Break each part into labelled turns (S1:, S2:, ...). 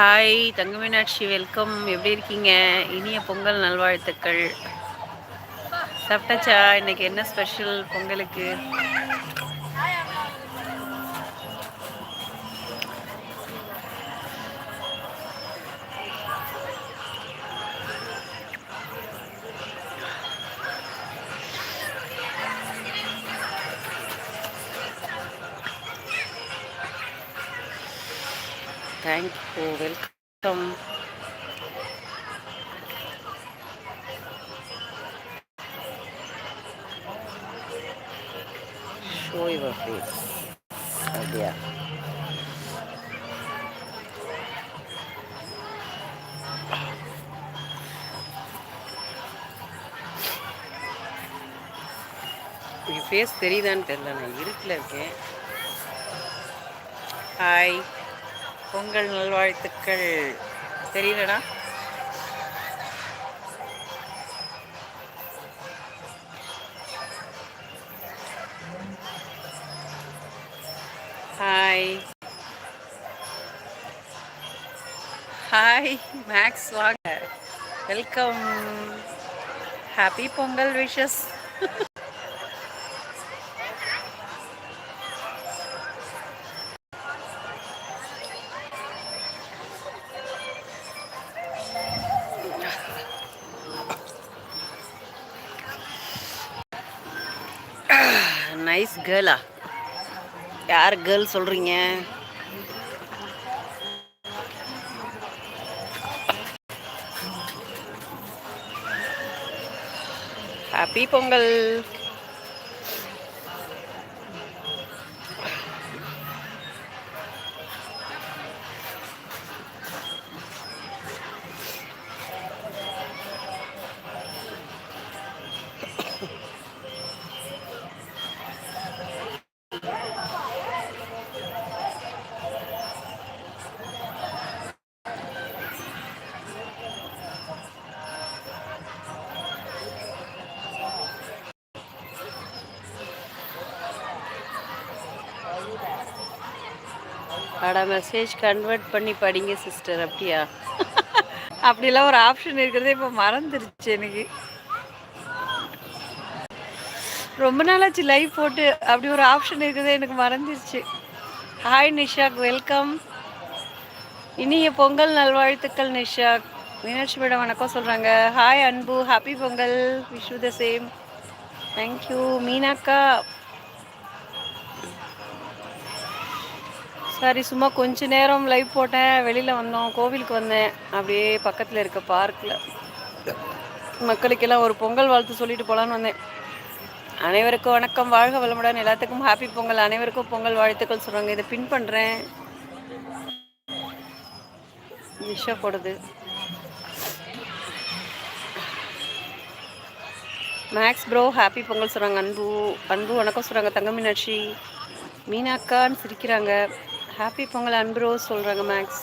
S1: Hi தங்க Meenakshi welcome எப்படி இருக்கீங்க? இனிய பொங்கல் நல்வாழ்த்துக்கள். சாப்பிட்டாச்சா? இன்னைக்கு என்ன ஸ்பெஷல் பொங்கலுக்கு? Thank you welcome show your face அப்படியா ஃபேஸ் தெரியுதான்னு தெரியல. நான் இருட்டில் இருக்கேன். ஹாய் பொங்கல் நல்வாழ்த்துக்கள். தெரியலடா? ஹாய் ஹாய் மேக்ஸ் வாங்க welcome happy Pongal wishes nice கேர்ளா யார் கேர்ள் சொல்கிறீங்க ஹாப்பி பொங்கல். அட மெசேஜ் கன்வெர்ட் பண்ணி படிங்க சிஸ்டர் அப்படியா? அப்படிலாம் ஒரு ஆப்ஷன் இருக்கிறதே இப்போ மறந்துருச்சு எனக்கு. ரொம்ப நாளாச்சு லைவ் போட்டு. அப்படி ஒரு ஆப்ஷன் இருக்கிறதே எனக்கு மறந்துருச்சு. ஹாய் நிஷாக். வெல்கம் இனிய பொங்கல் நல்வாழ்த்துக்கள் நிஷாக். மீனாட்சி மேடம் வணக்கம் சொல்கிறாங்க hi Anbu. Happy Pongal. Wish the same thank you மீனாக்கா சரி சும்மா கொஞ்ச நேரம் லைவ் போட்டேன். வெளியில் வந்தோம். கோவிலுக்கு வந்தேன். அப்படியே பக்கத்தில் இருக்க பார்க்கில் மக்களுக்கெல்லாம் ஒரு பொங்கல் வாழ்த்து சொல்லிட்டு போகலான்னு வந்தேன். அனைவருக்கும் வணக்கம். வாழ்க வளமுடன். எல்லாத்துக்கும் ஹாப்பி பொங்கல். அனைவருக்கும் பொங்கல் வாழ்த்துக்கள் சொல்கிறாங்க இதை பின் பண்ணுறேன் விஷா போடுது. மேக்ஸ் ப்ரோ ஹாப்பி பொங்கல் சொல்கிறாங்க அன்பு. அன்பு வணக்கம் சொல்கிறாங்க தங்க மீனாட்சி மீனாக்கான்னு சிரிக்கிறாங்க. ஹாப்பி பொங்கல் அன்பு ரோஸ் சொல்கிறாங்க Max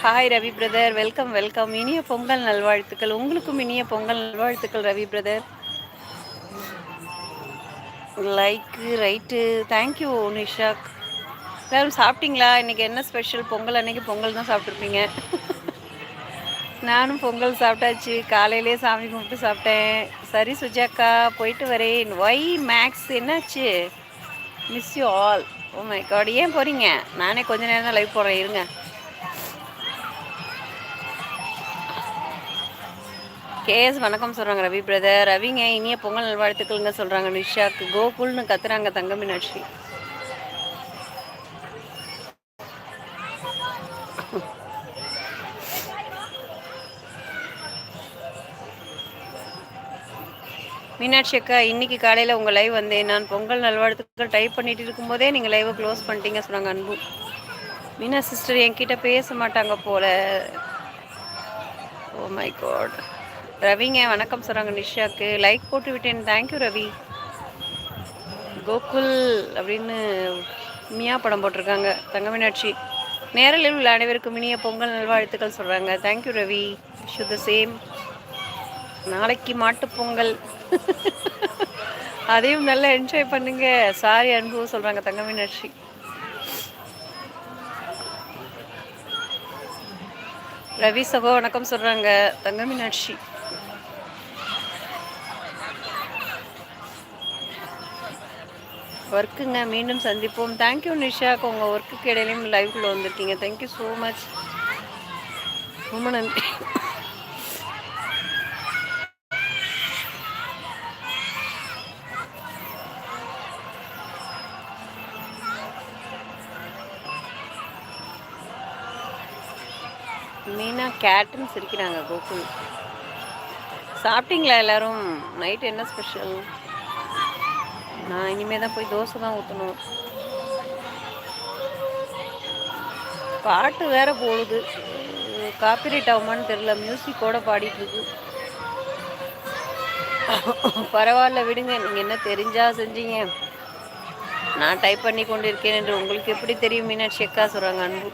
S1: hi Ravi brother welcome welcome இனிய பொங்கல் நல்வாழ்த்துக்கள். உங்களுக்கும் இனிய பொங்கல் நல்வாழ்த்துக்கள் Ravi brother like right thank you Nishak எல்லாரும் சாப்பிட்டீங்களா? இன்றைக்கி என்ன ஸ்பெஷல் பொங்கல் அன்றைக்கி பொங்கல் தான் சாப்பிட்ருப்பீங்க நானும் பொங்கல் சாப்பிட்டாச்சு. காலையிலே சாமி கும்பிட்டு சாப்பிட்டேன். சரி சுஜாக்கா போயிட்டு வரேன். ஒய் மேக்ஸ் என்னாச்சு? Miss you all oh my god ஏன் போகிறீங்க நானே கொஞ்ச நேரம் தான் லைவ் போடுறேன் இருங்க. கேஎஸ் வணக்கம் சொல்கிறாங்க ரவி பிரதர் ரவிங்க இனிய பொங்கல் நல்வாழ்த்துக்கள்ங்க சொல்கிறாங்க நிஷாக்கு. கோகுல்னு கத்துறாங்க தங்க மீனாட்சி. மீனாட்சி அக்கா இன்னைக்கு காலையில் உங்கள் லைவ் வந்தேன் நான் பொங்கல் நல்வாழ்த்துக்கள் டைப் பண்ணிட்டு இருக்கும்போதே நீங்கள் லைவை க்ளோஸ் பண்ணிட்டீங்க சொன்னாங்க அன்பு. மீனா சிஸ்டர் என்கிட்ட பேச மாட்டாங்க போல. ஓ மை காட் ரவிங்க வணக்கம் சொல்கிறாங்க நிஷாக்கு. லைக் போட்டு விட்டேன். தேங்க்யூ ரவி. கோகுல் அப்படின்னு மியா படம் போட்டிருக்காங்க. தங்க மீனாட்சி. நேரலில் உள்ள அனைவருக்கும் இனிய பொங்கல் நல்வாழ்த்துக்கள் சொல்கிறாங்க தேங்க்யூ ரவி. ஷு த சேம் நாளைக்கு மாட்டுப்பொங்கல் பொங்கல். அதையும் நல்லா என்ஜாய் பண்ணுங்க. சாரி அனுபவம் சொல்கிறாங்க தங்க மீனாட்சி ரவி சகோ வணக்கம் சொல்கிறாங்க தங்க மீனாட்சி ஒர்க்குங்க மீண்டும் சந்திப்போம். தேங்க்யூ நிஷாக்கு உங்கள் ஒர்க்குக்கு இடையிலையும் லைவ்க்குள்ளே வந்திருக்கீங்க தேங்க்யூ ஸோ மச் ரொம்ப நன்றி. மீனா கேட்டுன்னு சிரிக்கிறாங்க கோகுல். சாப்பிட்டீங்களா எல்லாரும்? நைட் என்ன ஸ்பெஷல் நான் இனிமே தான் போய் தோசை தான் ஊற்றணும் பாட்டு வேற போடுது காப்பிரைட் ஆகுமான்னு தெரில மியூசிக்கோட பாடிட்டு இருக்கு பரவாயில்ல விடுங்க. நீங்கள் என்ன தெரிஞ்சா செஞ்சீங்க. நான் டைப் பண்ணி கொண்டு இருக்கேன் என்று உங்களுக்கு எப்படி தெரியும்? மீனாட்சி அக்கா சொல்கிறாங்க அன்பு.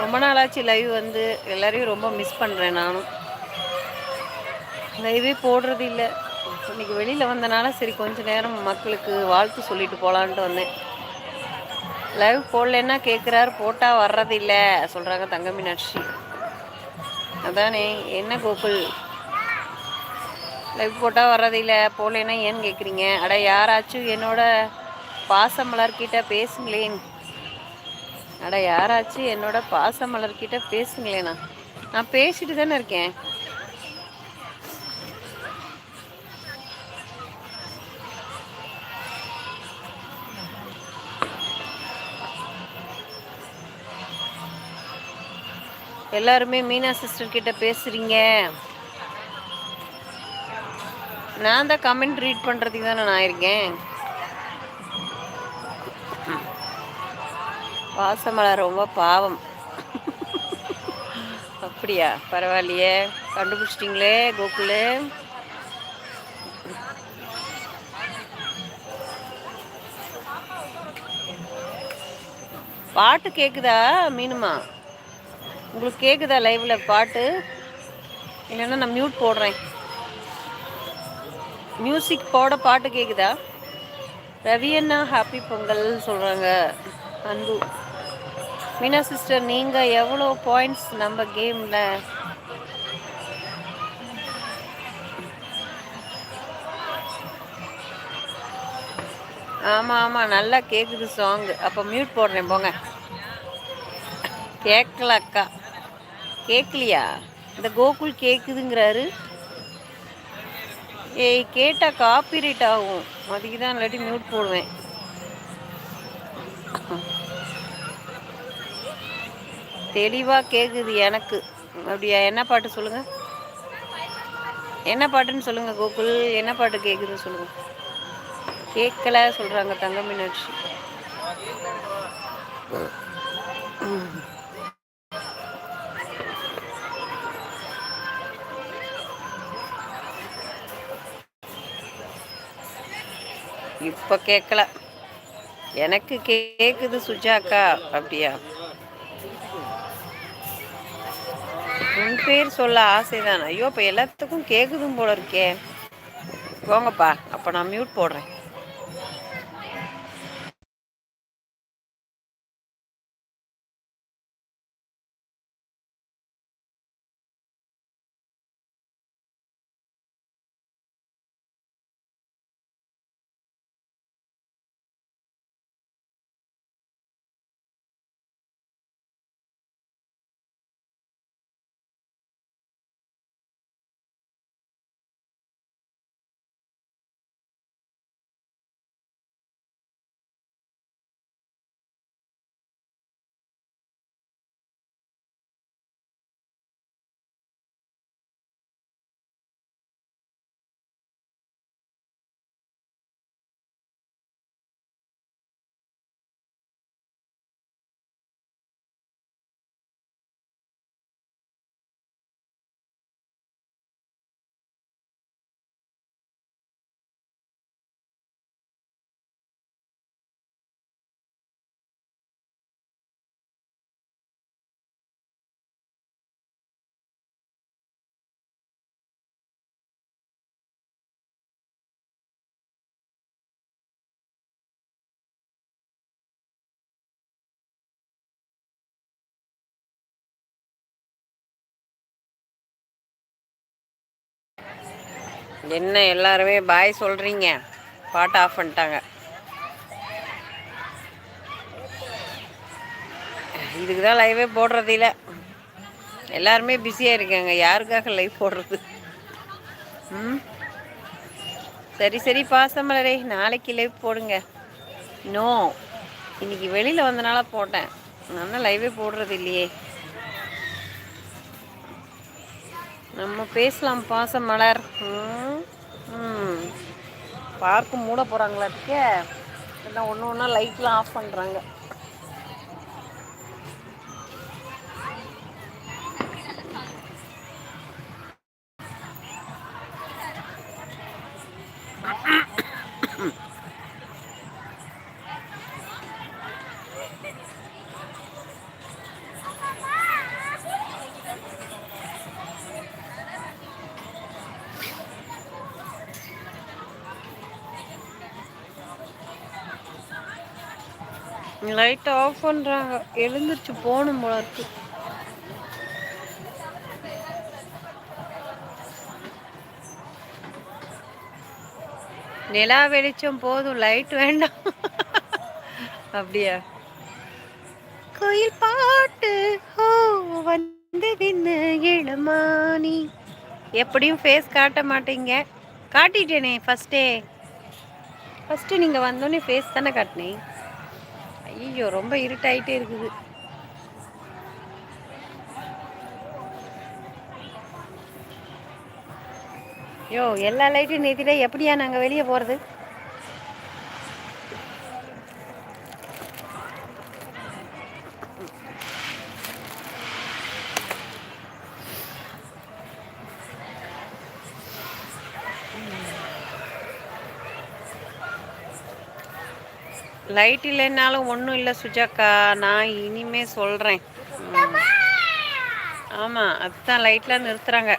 S1: ரொம்ப நாளாச்சு லைவ் வந்து. எல்லாரையும் ரொம்ப மிஸ் பண்ணுறேன் நானும். லைவே போடுறது இல்லை. இன்னைக்கு வெளியில் வந்தனால சரி கொஞ்ச நேரம் மக்களுக்கு வாழ்த்து சொல்லிட்டு போகலான்ட்டு வந்தேன். லைவ் போடலன்னா கேட்குறாரு போட்டால் வர்றதில்லை சொல்கிறாங்க தங்க மீனாட்சி அதானே என்ன கோகுல்? லைவ் போட்டால் வர்றதில்லை போடலன்னா ஏன்னு கேட்குறீங்க அட யாராச்சும் என்னோட பாசமலர்கிட்ட பேசுங்களேன். அட யாராச்சும் என்னோட பாசமலர்கிட்ட பேசுங்களேண்ணா நான் பேசிட்டு தானே இருக்கேன். எல்லாருமே மீனா சிஸ்டர் கிட்ட பேசுறீங்க. நான் தான் கமெண்ட் ரீட் பண்ணுறதுக்கு தானே நான் இருக்கேன். வாசமலர் ரொம்ப பாவம். அப்படியா? பரவாயில்லையே. கண்டுபிடிச்சிட்டிங்களே கோகுலு. பாட்டு கேட்குதா மீனுமா? உங்களுக்கு கேட்குதா லைவில் பாட்டு? இல்லைன்னா நான் மியூட் போடுறேன். மியூசிக் போட பாட்டு கேட்குதா ரவி அண்ணா ஹாப்பி பொங்கல் சொல்கிறாங்க அன்பு. மீனா சிஸ்டர் நீங்கள் எவ்வளோ பாயிண்ட்ஸ் நம்ம கேமில் ஆமாம் ஆமாம் நல்லா கேட்குது சாங் அப்போ மியூட் போடுறேன் போங்க. கேட்கல அக்கா. கேட்கலையா இந்த கோகுல் கேட்குதுங்கிறாரு ஏய் கேட்டால் காப்பி காப்பிரைட் ஆகும். அதுக்கு தான் இல்லாட்டி மியூட் போடுவேன். தெளிவாக கேட்குது எனக்கு. அப்படியா என்ன பாட்டு சொல்லுங்கள் என்ன பாட்டுன்னு சொல்லுங்கள் கோகுல். என்ன பாட்டு கேட்குதுன்னு சொல்லுங்கள் கேட்கல சொல்கிறாங்க தங்க மீனாட்சி. இப்போ கேட்கல எனக்கு கேட்குது சுஜாக்கா அப்படியா? உன் பேர் சொல்ல ஆசைதான். ஐயோ இப்போ எல்லாத்துக்கும் கேட்குதும் போல இருக்கே. போங்கப்பா அப்போ நான் மியூட் போடுறேன். என்ன எல்லாருமே பாய் சொல்கிறீங்க பாட்டு ஆஃப் பண்ணிட்டாங்க. இதுக்கு தான் லைவே போடுறது இல்லை. எல்லாருமே பிஸியாக இருக்காங்க. யாருக்காக லைவ் போடுறது? ம்? சரி சரி பாசமலரே நாளைக்கு லைவ் போடுங்க. நோ இன்னைக்கு வெளியில் வந்தனால போட்டேன். நான் லைவே போடுறது இல்லையே. நம்ம பேசலாம் பாசம் மலர். பார்க்கும் ம். பார்க்கு மூட போகிறாங்களாட்டுக்கே எல்லாம் ஒன்று ஒன்றா லைட்லாம் ஆஃப் பண்ணுறாங்க லைட் ஆஃப் பண்ணுறாங்க எழுந்திரிச்சு போகணும் போல இருக்கு. நிலா வெளிச்சம் போதும் லைட் வேண்டாம். அப்படியா? கோயில் பாட்டு ஓ வந்ததின்னு இளமானி. எப்படியும் ஃபேஸ் காட்ட மாட்டீங்க. காட்டிட்டேனே ஃபஸ்ட்டே ஃபஸ்ட்டு நீங்கள் வந்தோடனே ஃபேஸ் தானே காட்டினேன் ஐயோ ரொம்ப இருட்டாயிட்டே இருக்குது. யோ எல்லா லைட்டும் நிறுத்திட்டா எப்படியா நாங்கள் வெளியே போகிறது லைட் இல்லைன்னாலும் ஒன்றும் இல்லை சுஜாக்கா. நான் இனிமே சொல்கிறேன் ஆமாம் அதுதான் லைட்லாம் நிறுத்துகிறாங்க